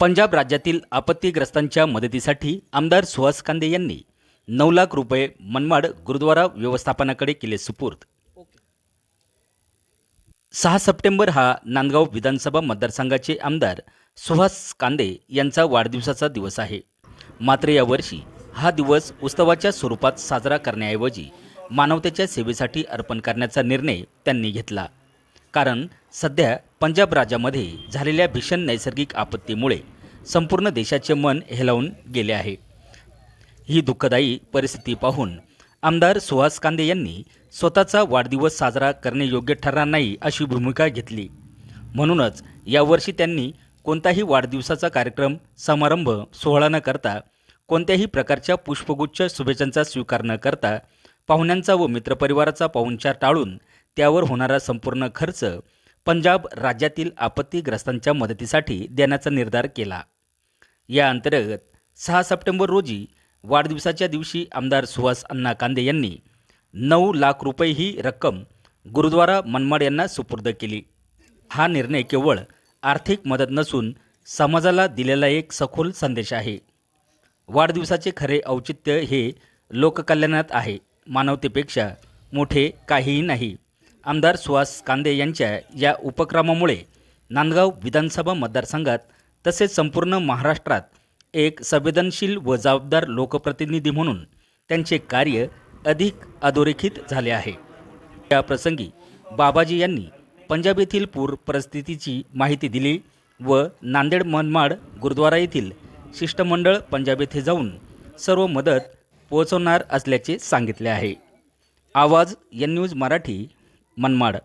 पंजाब राज्यातील आपत्तीग्रस्तांच्या मदतीसाठी आमदार सुहास कांदे यांनी नऊ लाख रुपये मनमाड गुरुद्वारा व्यवस्थापनाकडे केले सुपूर्द. सहा सप्टेंबर हा नांदगाव विधानसभा मतदारसंघाचे आमदार सुहास कांदे यांचा वाढदिवसाचा दिवस आहे. मात्र यावर्षी हा दिवस उत्सवाच्या स्वरूपात साजरा करण्याऐवजी मानवतेच्या सेवेसाठी अर्पण करण्याचा निर्णय त्यांनी घेतला. कारण सध्या पंजाब राज्यामध्ये झालेल्या भीषण नैसर्गिक आपत्तीमुळे संपूर्ण देशाचे मन हेलावून गेले आहे. ही दुःखदायी परिस्थिती पाहून आमदार सुहास कांदे यांनी स्वतःचा वाढदिवस साजरा करणे योग्य ठरणार नाही अशी भूमिका घेतली. म्हणूनच यावर्षी त्यांनी कोणताही वाढदिवसाचा कार्यक्रम समारंभ सोहळा न करता कोणत्याही प्रकारच्या पुष्पगुच्छ शुभेच्छांचा स्वीकार न करता पाहुण्यांचा व मित्रपरिवाराचा पाहुणचार टाळून त्यावर होणारा संपूर्ण खर्च पंजाब राज्यातील आपत्तीग्रस्तांच्या मदतीसाठी देण्याचा निर्धार केला. या अंतर्गत सहा सप्टेंबर रोजी वाढदिवसाच्या दिवशी आमदार सुहास अण्णा कांदे यांनी नऊ लाख रुपये ही रक्कम गुरुद्वारा मनमाड यांना सुपूर्द केली. हा निर्णय केवळ आर्थिक मदत नसून समाजाला दिलेला एक सखोल संदेश आहे. वाढदिवसाचे खरे औचित्य हे लोककल्याणात आहे. मानवतेपेक्षा मोठे काहीही नाही. आमदार सुहास कांदे यांच्या या उपक्रमामुळे नांदगाव विधानसभा मतदारसंघात तसेच संपूर्ण महाराष्ट्रात एक संवेदनशील व जबाबदार लोकप्रतिनिधी म्हणून त्यांचे कार्य अधिक अधोरेखित झाले आहे. या प्रसंगी बाबाजी यांनी पंजाब येथील पूर परिस्थितीची माहिती दिली व नांदेड मनमाड गुरुद्वारा येथील शिष्टमंडळ पंजाब येथे जाऊन सर्व मदत पोहोचवणार असल्याचे सांगितले आहे. आवाज एन न्यूज मराठी मनमाड